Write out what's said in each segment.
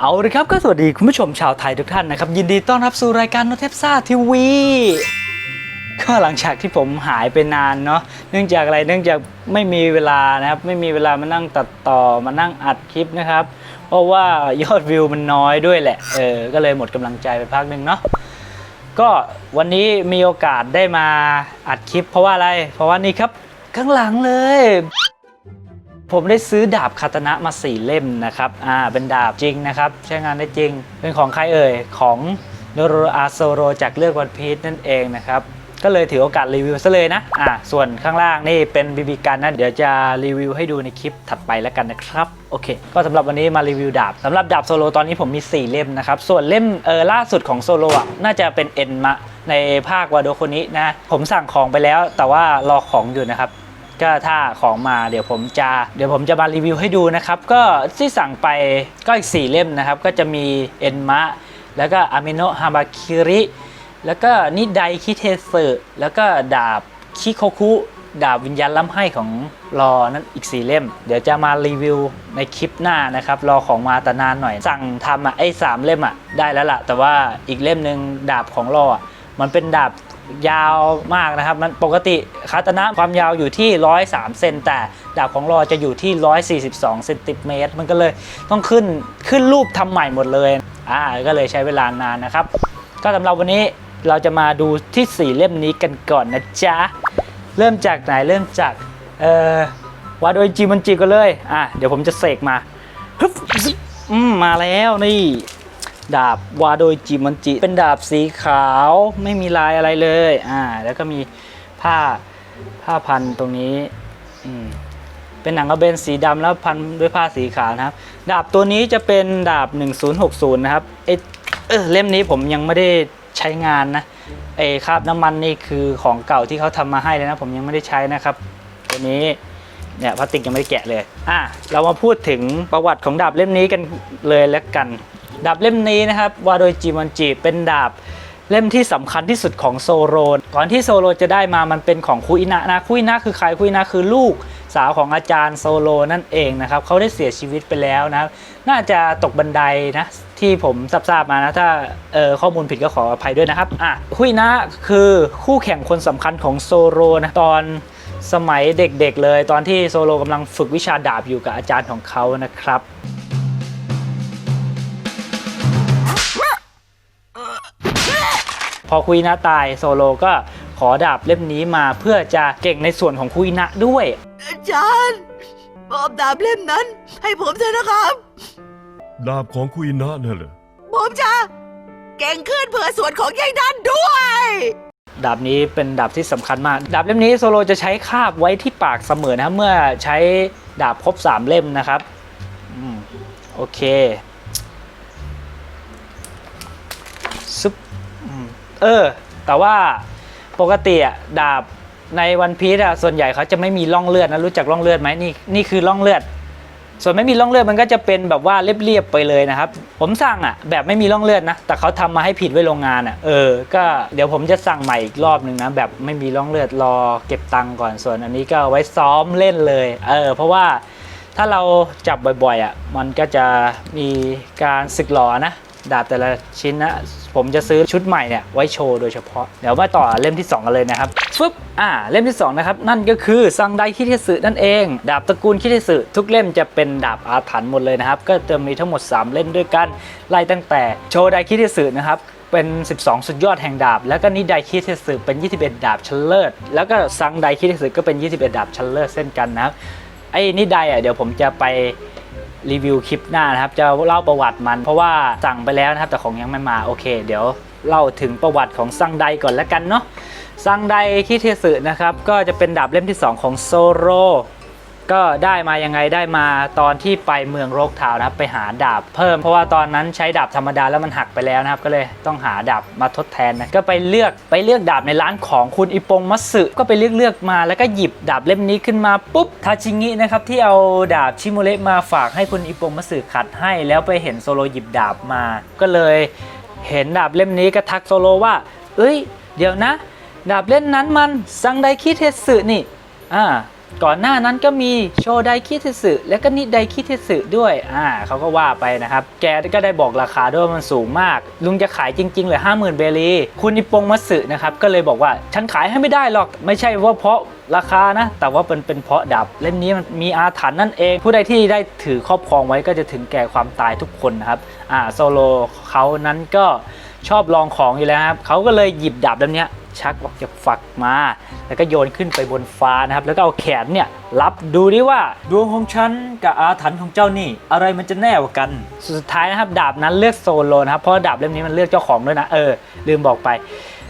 เอาเลยครับก็สวัสดีคุณผู้ชมชาวไทยทุกท่านนะครับ ยินดีต้อนรับสู่รายการโนเทปซ่าทีวีก็หลังจากที่ผมหายไปนานเนาะเนื่องจากอะไรเนื่องจากไม่มีเวลานะครับ ไม่มีเวลามานั่งตัดต่อมานั่งอัดคลิปนะครับ เพราะว่ายอดวิวมันน้อยด้วยแหละเออก็เลยหมดกำลังใจไปพักหนึ่งเนาะก็วันนี้มีโอกาสได้มาอัดคลิป เพราะว่าอะไร เพราะว่านี่ครับข้างหลังเลย ผมได้ซื้อดาบคาตนะมาสี่เล่มนะครับ อ่า เป็นดาบจริงนะครับ ใช้งานได้จริง เป็นของใครเอ่ย ของโนโรอาโซโรจากเลือกวันพีชนั่นเองนะครับ ก็เลยถือโอกาสรีวิวซะเลยนะ อ่า ส่วนข้างล่างนี่เป็นบีบีกันนะ เดี๋ยวจะรีวิวให้ดูในคลิปถัดไปแล้วกันนะครับ โอเค ก็สำหรับวันนี้มารีวิวดาบสำหรับดาบโซโลตอนนี้ผมมี 4 เล่มนะครับ ส่วนเล่มเออล่าสุดของโซโลอะ น่าจะเป็นเอ็นมะในภาควาโดโคนินะ ผมสั่งของไปแล้ว แต่ว่ารอของอยู่นะครับ ก็ถ้าของมาเดี๋ยวผมจะเดี๋ยวผมจะมารีวิวให้ดูนะครับ ก็ที่สั่งไปก็อีก 4 เล่มนะครับ ก็จะมีเอ็นมะแล้วก็อามิโนฮาบาคิริแล้วก็นิไดคิเทสึแล้วก็ดาบคิโคคุดาบวิญญาณล้ำให้ของรอนั่นอีก 4 เล่ม เดี๋ยวจะมารีวิวในคลิปหน้านะครับ รอของมาแต่นานหน่อย สั่งทำอะไอ้สามเล่มอะได้แล้วล่ะ แต่ว่าอีกเล่มหนึ่งดาบของรออะมันเป็นดาบ ยาวมากนะครับ มันปกติคาตนะความยาวอยู่ที่ 103 เซนแต่ดาบของรอจะอยู่ที่ 142 เซนติเมตร มันก็เลยต้องขึ้นขึ้นรูปทำใหม่หมดเลยอ่าก็เลยใช้เวลานานนะครับ ก็สำหรับวันนี้เราจะมาดูที่ 4 เล่มนี้กันก่อนนะจ๊ะ เริ่มจากไหนเริ่มจาก เอ่อวาโดยจิมันจิกันเลย อะ เดี๋ยวผมจะเสกมาฮึบอืมมาแล้วนี่ ดาบวาโดยจิมันจิ เป็นดาบสีขาวไม่มีลายอะไรเลยอ่าแล้วก็มีผ้าผ้าพันตรงนี้อืมเป็นหนังกระเบนสีดำแล้วพันด้วยผ้าสีขาวนะครับ ดาบตัวนี้จะเป็นดาบ 1060 นะครับเอยเออเล่มนี้ผมยังไม่ได้ใช้งานนะไอ้คราบน้ำมันนี่คือของเก่าที่เขาทำมาให้เลยนะ ผมยังไม่ได้ใช้นะครับ ตัวนี้เนี่ยพลาสติกยังไม่ได้แกะเลย อะ เรามาพูดถึงประวัติของดาบเล่มนี้กันเลยแล้วกัน ดาบเล่มนี้นะครับวาโดยจิมันจิเป็นดาบเล่มที่สำคัญที่สุดของโซโรนก่อนที่โซโรจะได้มามันเป็นของคุอินะนะคุอินะคือใครคุอินะคือลูกสาวของอาจารย์โซโลนั่นเองนะครับเขาได้เสียชีวิตไปแล้วนะครับน่าจะตกบันไดนะที่ผมทราบมานะถ้าเออข้อมูลผิดก็ขออภัยด้วยนะครับอะคุอินะคือคู่แข่งคนสำคัญของโซโรนะตอนสมัยเด็กๆเลย ตอนที่โซโลกำลังฝึกวิชาดาบอยู่กับอาจารย์ของเขานะครับ พอคุยนะตายโซโลก็ขอดาบเล่มนี้มาเพื่อจะเก่งในส่วนของคุยนะด้วย อาจารย์มอบดาบเล่มนั้น ให้ผมเถอะนะครับ ดาบของคุยนะนั่นเหรอผมจะเก่งขึ้นเพื่อส่วนของยายนั่นด้วย ดาบนี้เป็นดาบที่สำคัญมาก ดาบเล่มนี้โซโลจะใช้คาบไว้ที่ปากเสมอนะครับเมื่อใช้ดาบครบ3เล่มนะครับอืมโอเคซุปอืม เออ แต่ว่าปกติอะดาบในวันพีซอะส่วนใหญ่เขาจะไม่มีร่องเลือดนะรู้จักร่องเลือดไหมนี่นี่คือร่องเลือด ส่วนไม่มีร่องเลือดมันก็จะเป็นแบบว่าเรียบๆไปเลยนะครับ ผมสั่งอะแบบไม่มีร่องเลือดนะ แต่เขาทำมาให้ผิดไว้โรงงานอะเออ ก็เดี๋ยวผมจะสั่งใหม่อีกรอบหนึ่งนะแบบไม่มีร่องเลือดรอเก็บตังค์ก่อนส่วนอันนี้ก็เอาไว้ซ้อมเล่นเลย เออ เพราะว่าถ้าเราจับบ่อยๆอะมันก็จะมีการสึกหลอนะดาบแต่ละชิ้นนะ ผมจะซื้อชุดใหม่เนี่ยไว้โชว์โดยเฉพาะ เดี๋ยวมาต่อเล่มที่ 2 กันเลยนะครับฟึบอ่าเล่มที่ 2 นะครับ นั่นก็คือซังไดคิเทสึนั่นเอง ดาบตระกูลคิเทสึทุกเล่มจะเป็นดาบอาถรรพ์หมดเลยนะครับ ก็จะมีทั้งหมด 3 เล่มด้วยกันไล่ตั้งแต่โชไดคิเทสึนะครับเป็น 12 สุดยอดแห่งดาบ แล้วก็นิไดคิเทสึเป็น 21 ดาบชั้นเลิศ แล้วก็ซังไดคิเทสึก็เป็น 21 ดาบชั้นเลิศเช่นกันนะครับไอ้นิไดอะเดี๋ยวผมจะไป รีวิวคลิปหน้านะครับ จะเล่าประวัติมัน เพราะว่าสั่งไปแล้วนะครับ แต่ของยังไม่มาโอเค เดี๋ยวเล่าถึงประวัติของซังไดก่อนแล้วกันเนาะซังไดคิเทสึนะครับ ก็จะเป็นดาบเล่มที่ 2 ของโซโร ก็ได้มายังไงได้มาตอนที่ไปเมืองโรกทาวนะครับไปหาดาบเพิ่มเพราะว่าตอนนั้นใช้ดาบธรรมดาแล้วมันหักไปแล้วนะครับ ก็เลยต้องหาดาบมาทดแทนนะก็ไปเลือกไปเลือกดาบในร้านของคุณอิปงมัตสึก็ไปเลือกเลือกมาแล้วก็หยิบดาบเล่มนี้ขึ้นมาปุ๊บทาชิงินะครับที่เอาดาบชิโมเระมาฝากให้คุณอิปงมัตสึขัดให้ แล้วไปเห็นโซโลหยิบดาบมา ก็เลยเห็นดาบเล่มนี้ก็ทักโซโลว่า เอ้ย เดี๋ยวนะ ดาบเล่มนั้นมันซังไดคิเทสึนี่อ่า ก่อนหน้านั้นก็มีโชไดคิเทสึและก็นิไดคิเทสึด้วยอ่าเขาก็ว่าไปนะครับ แกก็ได้บอกราคาด้วยมันสูงมาก ลุงจะขายจริงๆเลยห้าหมื่นเบรีคุณนิปงมัตสึนะครับ ก็เลยบอกว่า ฉันขายให้ไม่ได้หรอก ไม่ใช่ว่าเพราะราคานะ แต่ว่าเป็นเป็นเพราะดับ เล่มนี้มันมีอาถรรพ์นั่นเอง ผู้ใดที่ได้ถือครอบครองไว้ก็จะถึงแก่ความตายทุกคนนะครับอ่าโซโลเขานั้นก็ชอบลองของอยู่แล้วครับเขาก็เลยหยิบดาบเล่มนี้ ชักออกจากฝักมา แล้วก็โยนขึ้นไปบนฟ้านะครับ แล้วก็เอาแขนเนี่ยรับดูดิว่าดวงของฉันกับอาถรรพ์ของเจ้านี่ อะไรมันจะแน่กว่ากัน สุดท้ายนะครับ ดาบนั้นเลือกโซโลนะครับ เพราะดาบเล่มนี้มันเลือกเจ้าของด้วยนะเออลืมบอกไป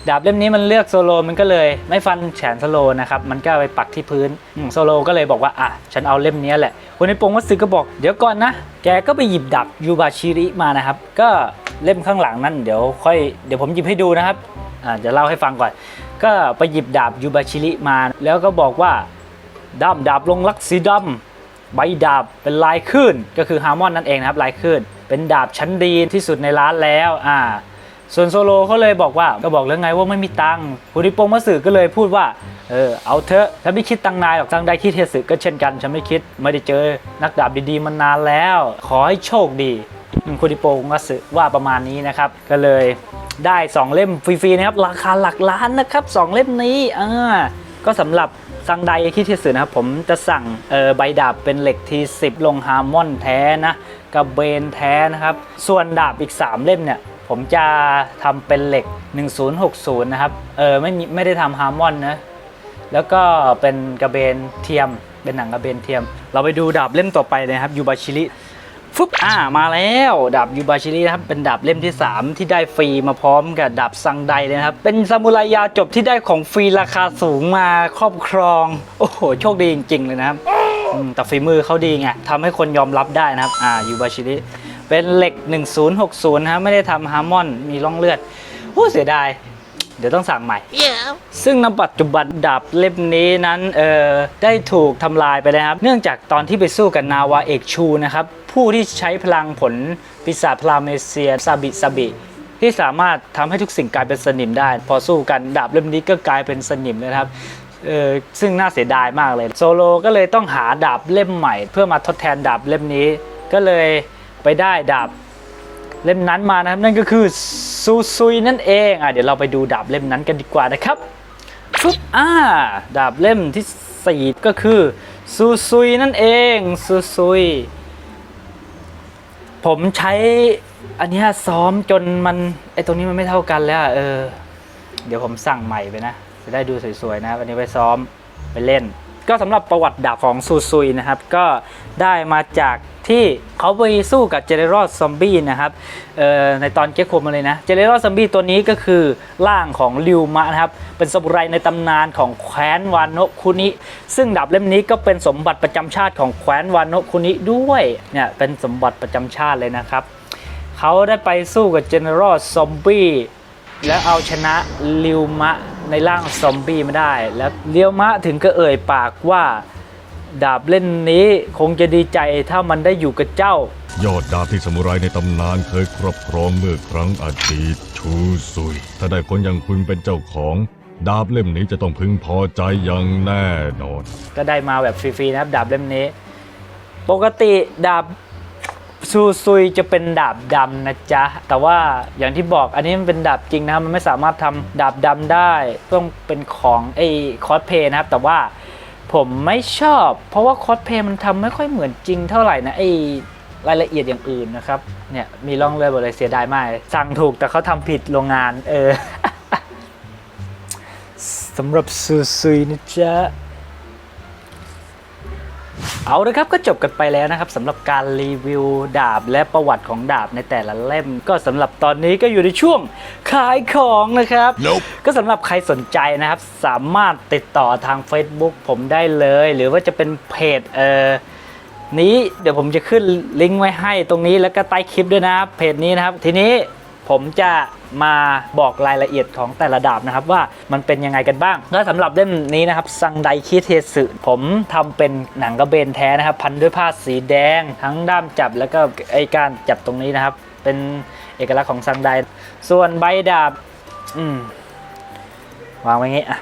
ดาบเล่มนี้มันเลือกโซโลมันก็เลยไม่ฟันแขนโซโลนะครับมันก็ไปปักที่พื้นอืมโซโลก็เลยบอกว่าอะฉันเอาเล่มนี้แหละคนในปงวัตสึก็บอกเดี๋ยวก่อนนะแกก็ไปหยิบดาบยูบาชิริมานะครับ ก็เล่มข้างหลังนั่นเดี๋ยวค่อยเดี๋ยวผมหยิบให้ดูนะครับ อ่าเล่าให้ฟังก่อน ก็ไปหยิบดาบยูบาชิริมา แล้วก็บอกว่าดามดาบลงลักสีดำใบดาบเป็นลายคลื่นก็คือฮาร์มอนนั่นเองนะครับลายคลื่นเป็นดาบชั้นดีที่สุดในร้านแล้วอ่าส่วนโซโลเขาเลยบอกว่าก็บอกแล้วไงว่าไม่มีตังค์คุณริปงมัสึก็เลยพูดว่าเออเอาเถอะฉันไม่คิดตังนายหรอกตังได้คิดเทสึก็เช่นกันฉันไม่คิดไม่ได้เจอนักดาบดีๆมานานแล้ว ขอให้โชคดี คุณริปงมัสึว่าประมาณนี้นะครับ ก็เลยได้ 2 เล่มฟรีๆนะครับ ราคาหลักล้านนะครับ 2 เล่มนี้อ่าก็สำหรับซังไดคิเทสึนะครับ ผมจะสั่งเออใบดาบเป็นเหล็กที10 ลงฮาร์มอนแท้นะกระเบนแท้นะครับ ส่วนดาบอีก 3 เล่มเนี่ย ผมจะทำเป็นเหล็ก 1060 นะครับ เออไม่มีไม่ได้ทำฮาร์มอนนะ แล้วก็เป็นกระเบนเทียม เป็นหนังกระเบนเทียม เราไปดูดาบเล่มต่อไปเลยครับยูบาชิริ ฟึบอ่ามาแล้วดาบยูบาชิรินะครับเป็นดาบเล่มที่ 3 ที่ได้ฟรีมาพร้อมกับดาบซังไดเลยนะครับ เป็นซามูไรยาจบที่ได้ของฟรีราคาสูงมาครอบครอง โอ้โห โชคดีจริง ๆ เลยนะครับอืมแต่ฝีมือเขาดีไงทำให้คนยอมรับได้นะครับอ่ายูบาชิริเป็นเหล็ก 1060นะครับไม่ได้ทำฮาร์มอนมีร่องเลือดโอ้เสียดายเดี๋ยวต้องสั่งใหม่ Yeah. ซึ่งณปัจจุบันดาบเล่มนี้นั้นเอ่อได้ถูกทำลายไปแล้วครับ เนื่องจากตอนที่ไปสู้กับนาวาเอกชูนะครับ ผู้ที่ใช้พลังผลปีศาจพลาเมเซียซาบิซาบิที่สามารถทำให้ทุกสิ่งกลายเป็นสนิมได้ พอสู้กันดาบเล่มนี้ก็กลายเป็นสนิมนะครับเออซึ่งน่าเสียดายมากเลยโซโลก็เลยต้องหาดาบเล่มใหม่ เพื่อมาทดแทนดาบเล่มนี้ ก็เลยไปได้ดาบเล่มนั้นมานะครับนั่นก็คือซูซุยนั่นเองอะเดี๋ยวเราไปดูดาบเล่มนั้นกันดีกว่านะครับฟึบอ่าดาบเล่มที่ 4 ก็คือซูซุยนั่นเองซูซุย ผมใช้อันนี้ซ้อมจนมันไอตรงนี้มันไม่เท่ากันแล้วเออ เดี๋ยวผมสั่งใหม่ไปนะ จะได้ดูสวยๆนะอันนี้ไปซ้อมไปเล่น ก็สำหรับประวัติดาบของซูซุยนะครับ ก็ได้มาจาก ที่เขาไปสู้กับเจเนอร z ซอมบี้นะครับในตอนเก็กโคมาเลยนะ เจเนอร z ซอมบี้ตัวนี้ก็คือร่างของริวมะนะครับ เป็นสมุไรในตำนานของแคว้นวานโนคุนิ ซึ่งดาบเล่มนี้ก็เป็นสมบัติประจำชาติของแคว้นวานโนคุนิด้วยเนี่ยเป็นสมบัติประจำชาติเลยนะครับเขาได้ไปสู้กับเจเนอเร z ซอมบี้แล้วเอาชนะลิวมะในร่างซอมบี้ไมาได้ แล้วลิวมะถึงก็เอ่ยปากว่า ดาบเล่นนี้คงจะดีใจถ้ามันได้อยู่กับเจ้า ยอดดาบที่สมุไรในตำนานเคยครอบครองเมื่อครั้งอดีตชูซุย ถ้าได้คนอย่างคุณเป็นเจ้าของ ดาบเล่มนี้จะต้องพึงพอใจอย่างแน่นอน ก็ได้มาแบบฟรีๆนะครับดาบเล่มนี้ ปกติดาบซูซุยจะเป็นดาบดำนะจ๊ะ แต่ว่าอย่างที่บอกอันนี้มันเป็นดาบจริงนะครับมันไม่สามารถทำดาบดำได้ ต้องเป็นของไอ้คอสเพย์นะครับ แต่ว่า ผมไม่ชอบ เพราะว่าคอสเพย์มันทำไม่ค่อยเหมือนจริงเท่าไหร่นะไอ้รายละเอียดอย่างอื่นนะครับ เนี่ยมีร่องเลือดหมดเลยเสียดายมาก สั่งถูกแต่เขาทำผิดโรงงาน เออสำหรับซูซุยนะจ๊ะ เอาละครับก็จบกันไปแล้วนะครับสำหรับการรีวิวดาบและประวัติของดาบในแต่ละเล่ม ก็สำหรับตอนนี้ก็อยู่ในช่วงขายของนะครับ Nope ก็สำหรับใครสนใจนะครับ สามารถติดต่อทาง Facebook ผมได้เลย หรือว่าจะเป็นเพจเอ่อนี้เดี๋ยวผมจะขึ้นลิงก์ไว้ให้ตรงนี้แล้วก็ใต้คลิปด้วยนะครับเพจนี้นะครับทีนี้ ผมจะมาบอกรายละเอียดของแต่ละดาบนะครับว่ามันเป็นยังไงกันบ้างก็สำหรับเล่มนี้นะครับซังไดคิเทสึผมทำเป็นหนังกระเบนแท้นะครับ พันด้วยผ้าสีแดง ทั้งด้ามจับแล้วก็ไอการจับตรงนี้นะครับ เป็นเอกลักษณ์ของซังไดส่วนใบดาบอืมวางไว้งี้อะ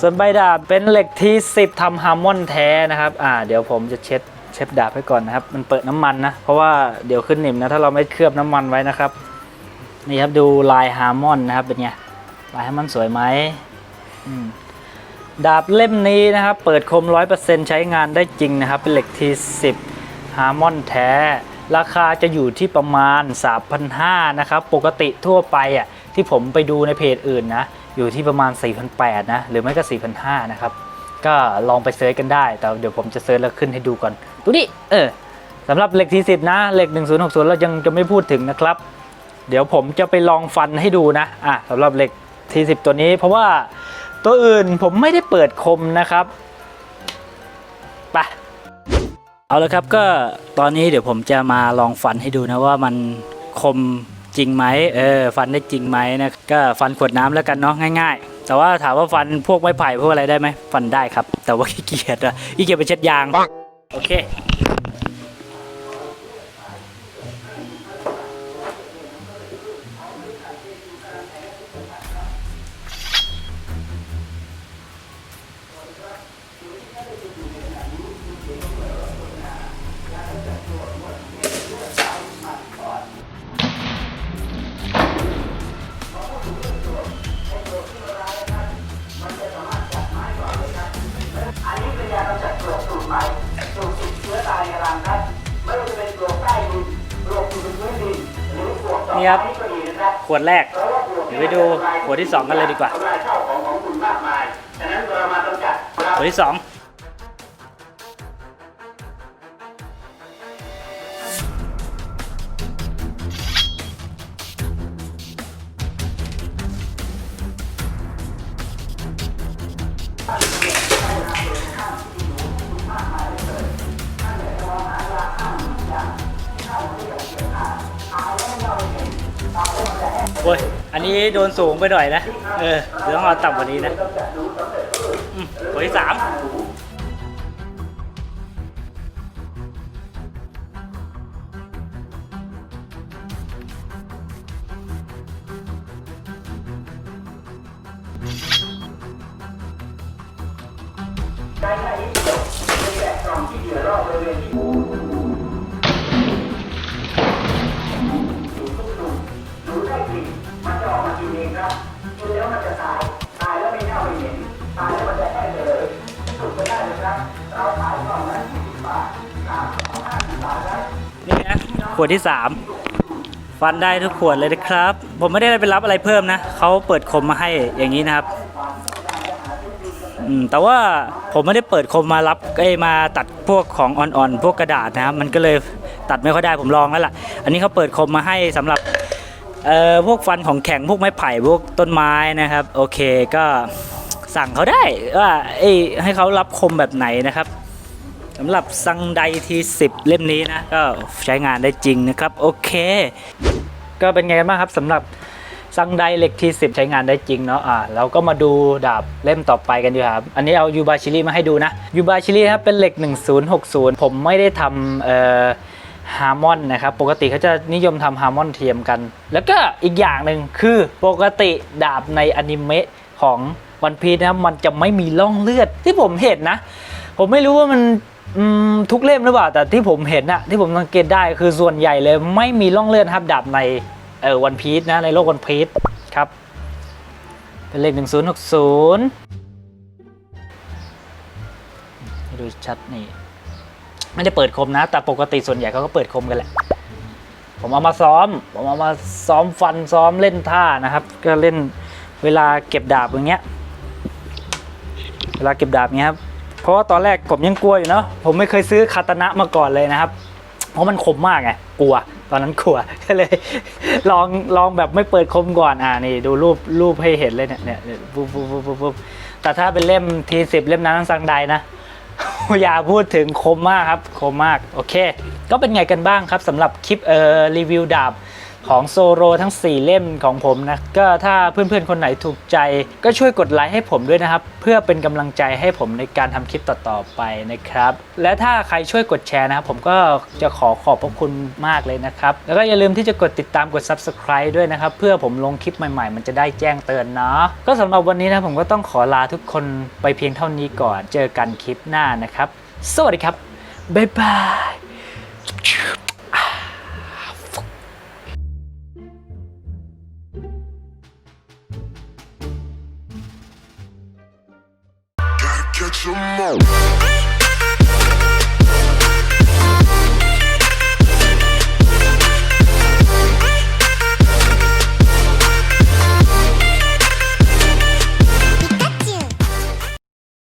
ส่วนใบดาบเป็นเหล็กที่10ทำฮาร์มอนแท้นะครับอ่าเดี๋ยวผมจะเช็ดเช็ดดาบให้ก่อนนะครับ มันเปิดน้ำมันนะ เพราะว่าเดี๋ยวขึ้นหนิมนะ ถ้าเราไม่เคลือบน้ำมันไว้นะครับ นี่ครับดูลายฮาร์มอนนะครับเป็นไงลายฮาร์มอนสวยไหมมดาบเล่มนี้นะครับ เปิดคม 100%ใช้งานได้จริงนะครับ เป็นเหล็กที10ฮาร์มอนแท้ ราคาจะอยู่ที่ประมาณ 3,500นะครับ ปกติทั่วไปอะที่ผมไปดูในเพจอื่นนะ อยู่ที่ประมาณ 4,800นะ หรือไม่ก็ 4,500นะครับ ก็ลองไปเซิร์ชกันได้ แต่เดี๋ยวผมจะเซิร์ชแล้วขึ้นให้ดูก่อน ดูดิ เออสำหรับเหล็กที10นะ เหล็ก 1060 เรายังจะไม่พูดถึงนะครับ เดี๋ยวผมจะไปลองฟันให้ดูนะอะสำหรับเหล็กทีสิบตัวนี้ เพราะว่าตัวอื่นผมไม่ได้เปิดคมนะครับไปเอาละครับก็ตอนนี้เดี๋ยวผมจะมาลองฟันให้ดูนะว่ามันคมจริงไหมเออฟันได้จริงไหมนะก็ฟันขวดน้ำแล้วกันเนาะง่ายๆ แต่ว่าถามว่าฟันพวกไม้ไผ่พวกอะไรได้ไหมฟันได้ครับ แต่ว่าขี้เกียจอะขี้เกียจไปเช็ดยางโอเค นี่ครับ ขวดแรก เดี๋ยวไปดูขวดที่ 2 กันเลยดีกว่า ขวดที่ 2 โอ้ย อันนี้โดนสูงไปหน่อยนะ เออเดี๋ยวต้องเอาต่ำกว่านี้นะอืมขวดที่ สามนี่นะขวดที่3ฟันได้ทุกขวดเลยนะครับ ผมไม่ได้ไปรับอะไรเพิ่มนะเขาเปิดคมมาให้อย่างนี้นะครับอืมแต่ว่าผมไม่ได้เปิดคมมารับเอ้ยมาตัดพวกของอ่อนๆพวกกระดาษนะครับมันก็เลยตัดไม่ค่อยได้ผมลองแล้วล่ะ อันนี้เขาเปิดคมมาให้สำหรับ เอ่อพวกฟันของแข็งพวกไม้ไผ่พวกต้นไม้นะครับ โอเคก็สั่งเขาได้ว่าเอ้ให้เขารับคมแบบไหนนะครับสำหรับซังไดที10 เล่มนี้นะ ก็ใช้งานได้จริงนะครับ โอเค ก็เป็นไงกันบ้างครับสำหรับซังไดเหล็กที10 ใช้งานได้จริงเนาะอ่าเราก็มาดูดาบเล่มต่อไปกันดีครับ อันนี้เอายูบาชิริมาให้ดูนะยูบาชิริครับเป็นเหล็ก 1060 ผมไม่ได้ทำเอ่อ ฮาร์มอนนะครับ ปกติเขาจะนิยมทำฮาร์มอนเทียมกัน แล้วก็อีกอย่างหนึ่งคือปกติดาบในอนิเมะของวันพีนะมันจะไม่มีร่องเลือดที่ผมเห็นนะ ผมไม่รู้ว่ามันมทุกเล่มหรือเปล่า แต่ที่ผมเห็นอะที่ผมสังเกตได้คือส่วนใหญ่เลยไม่มีร่องเลือดครับดาบในเออวันพีชนะในโลกวันพีชครับ เป็นเลข 1060ให้ดูชัดนี่ ไม่ได้เปิดคมนะ แต่ปกติส่วนใหญ่เขาก็เปิดคมกันแหละ ผมเอามาซ้อม ผมเอามาซ้อมฟันซ้อมเล่นท่านะครับ ก็เล่นเวลาเก็บดาบอย่างเงี้ย เวลาเก็บดาบเงี้ยครับ เพราะว่าตอนแรกผมยังกลัวอยู่เนาะ ผมไม่เคยซื้อคาตานะมาก่อนเลยนะครับ เพราะมันคมมากไง กลัว ตอนนั้นกลัว ก็เลยลองลองแบบไม่เปิดคมก่อน อ่านี่ดูรูปรูปให้เห็นเลยเนี่ยเนี่ยปุ๊บปุ๊บปุ๊บปุ๊บแต่ถ้าเป็นเล่มทีสิบเล่มนั้นสังใดนะ อย่าพูดถึงคมมากครับคมมากโอเค ก็เป็นไงกันบ้างครับสำหรับคลิปเอ่อรีวิวดาบ ของโซโรทั้ง 4 เล่มของผมนะ ก็ถ้าเพื่อนๆ คนไหนถูกใจ ก็ช่วยกดไลค์ให้ผมด้วยนะครับ เพื่อเป็นกำลังใจให้ผมในการทำคลิปต่อๆไปนะครับ และถ้าใครช่วยกดแชร์นะครับ ผมก็จะขอขอบพระคุณมากเลยนะครับ แล้วก็อย่าลืมที่จะกดติดตามกด subscribe ด้วยนะครับ เพื่อผมลงคลิปใหม่ๆ มันจะได้แจ้งเตือนเนาะก็สำหรับวันนี้นะผมก็ต้องขอลาทุกคนไปเพียงเท่านี้ก่อนเจอกันคลิปหน้านะครับ สวัสดีครับบ๊ายบาย Música